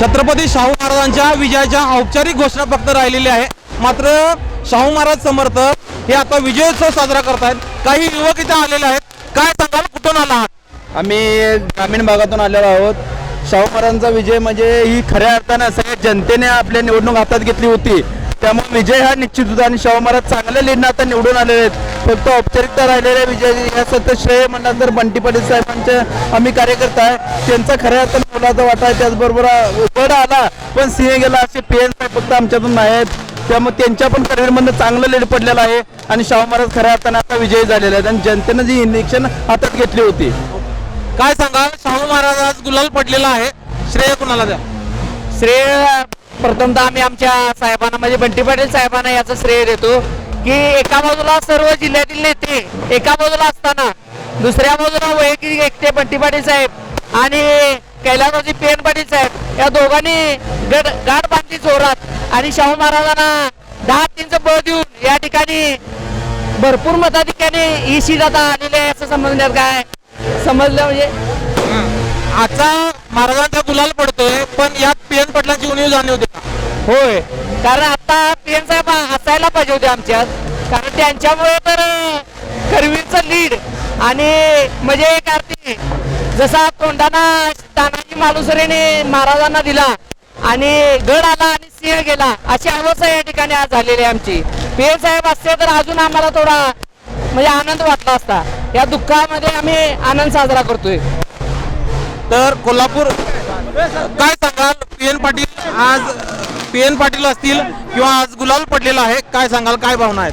छत्रपती शाहू महाराजांच्या विजयाच्या औपचारिक घोषणा फक्त राहिलेली आहे मात्र शाहू महाराज समर्थ हे आता विजयोत्सव साजरा करतायत. काही युवक इथे आलेले आहेत. काय सांगाल? कुठून आला आम्ही ग्रामीण भागातून आलेलो आहोत. शाहू महाराजांचा विजय म्हणजे ही खऱ्या अर्थानं सगळ्या जनतेने आपल्या निवडणूक हातात घेतली होती. त्यामुळे विजय हा निश्चित होता आणि शाहू महाराज चांगल्या लीडनं आता निवडून आलेले आहेत. फक्त औपचारिकता राहिलेल्या विजय या सत्य श्रेय म्हणलं तर बंटी पाटील साहेबांचे आम्ही कार्यकर्ता आहे. त्यांचा खऱ्या अर्थानं मुलाचा वाटा आहे त्याचबरोबर गड आला पण सिंह गेला असे पी एन साहेब फक्त आमच्यातून नाही आहेत. त्यामुळे त्यांच्या पण करिअरमधनं चांगलं लीड पडलेलं आहे आणि शाहू महाराज खऱ्या अर्थानं आता विजयी झालेले आहेत. आणि जनतेनं जी इलेक्शन हातात घेतली होती. काय सांगाल शाहू महाराज आज गुलाल पडलेला आहे. श्रेय कुणाला द्या? श्रेय प्रथमतः आम्ही आमच्या साहेबांना म्हणजे बंटी पाटील साहेबांना याचं श्रेय देतो की एका बाजूला सर्व जिल्ह्यातील नेते एका बाजूला असताना दुसऱ्या बाजूला वैयक्तिक एकटे बंटी पाटील साहेब आणि कैलासवासी पेन पाटील साहेब या दोघांनी गड गाठ बांधली जोरात आणि शाहू महाराजांना दहा तीनचं बळ देऊन या ठिकाणी भरपूर मताधिकाने ही सीट आता आलेली आहे असं समजण्यात काय? समजलं म्हणजे? आजचा महाराजांचा गुलाल पडतोय पण यात पी एन पाटलांची जाणीव होती. का होय. कारण आता पीएम साहेब असायला पाहिजे होते आमच्यात. कारण त्यांच्यामुळे तर करवीरचं लीड आणि म्हणजे एक अर्थी जसा तोंडाना तानाजी मालुसरेने महाराजांना दिला आणि गड आला आणि सिंह गेला अशी अवस्था या ठिकाणी आज झालेली आहे आमची. पीएम साहेब असते तर अजून आम्हाला थोडा म्हणजे आनंद वाटला असता. या दुःखामध्ये आम्ही आनंद साजरा करतोय. तर कोल्हापूर काय सांगाल? पी एन पाटील आज पी एन पाटील असतील किंवा आज गुलाल पडलेला आहे काय सांगाल काय भावना आहेत?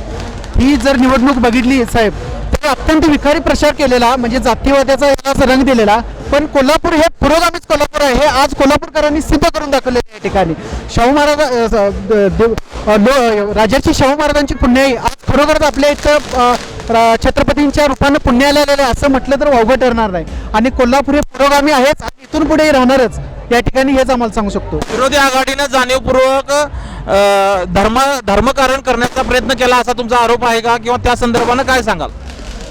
ही जर निवडणूक बघितली साहेब तर अत्यंत विखारी प्रचार केलेला म्हणजे जातीवाद्याचा याला रंग दिलेला पण कोल्हापूर हे पुरोगामीच कोल्हापूर आहे हे आज कोल्हापूरकरांनी सिद्ध करून दाखवले या ठिकाणी. शाहू महाराज अ, द- देव- अ, लो- शाहू महाराजांची पुण्याई आज खरोखरच आपल्या इथं अ, रा- छत्रपतींच्या रूपानं पुण्याला आलेलं आहे असं म्हटलं तर वावगं ठरणार नाही. आणि कोल्हापूर हे पुरोगामी आहेच इथून पुढे राहणारच. या ठिकाणी हेच आम्हाला सांगू शकतो. विरोधी आघाडीनं जाणीवपूर्वक धर्म धर्मकारण करण्याचा प्रयत्न केला असा तुमचा आरोप आहे का? किंवा त्या संदर्भानं काय सांगाल?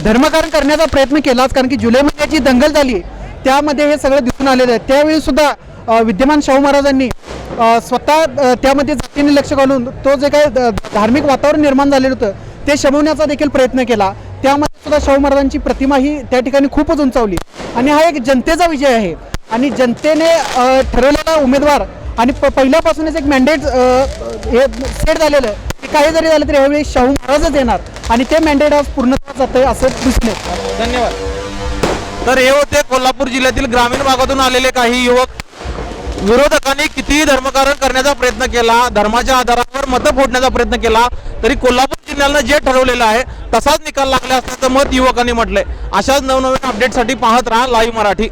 धर्मकारण करण्याचा प्रयत्न केलाच कारण की जुलै महिन्याची दंगल झाली. त्यामध्ये हे सगळं दिसून आलेलं आहे. त्यावेळी सुद्धा विद्यमान शाहू महाराजांनी स्वतः त्यामध्ये जातीने लक्ष घालून तो जे काही धार्मिक वातावरण निर्माण झालेलं होतं ते शमवण्याचा देखील प्रयत्न केला. त्यामध्ये सुद्धा शाहू महाराजांची प्रतिमा ही त्या ठिकाणी खूपच उंचावली. आणि हा एक जनतेचा विजय आहे. आणि जनतेने ठरवलेला उमेदवार आणि प पहिल्यापासूनच एक मॅन्डेट हे सेट झालेलं आहे. की काही जरी झालं तरी यावेळी शाहू महाराजच येणार आणि ते मॅन्डेट आज पूर्णतः जातंय असं दिसून येतं धन्यवाद. तर हे होते कोल्हापूर जिल्ह्यातील ग्रामीण भागातून आलेले काही युवक. विरोधकांनी कितीही धर्मकारण करण्याचा प्रयत्न केला धर्माच्या आधारावर मतं फोडण्याचा प्रयत्न केला तरी कोल्हापूर जिल्ह्यानं जे ठरवलेलं आहे तसाच निकाल लागला असल्याचं मत युवकांनी म्हटलंय. अशाच नवनवीन अपडेटसाठी पाहत राहा लाईव्ह मराठी.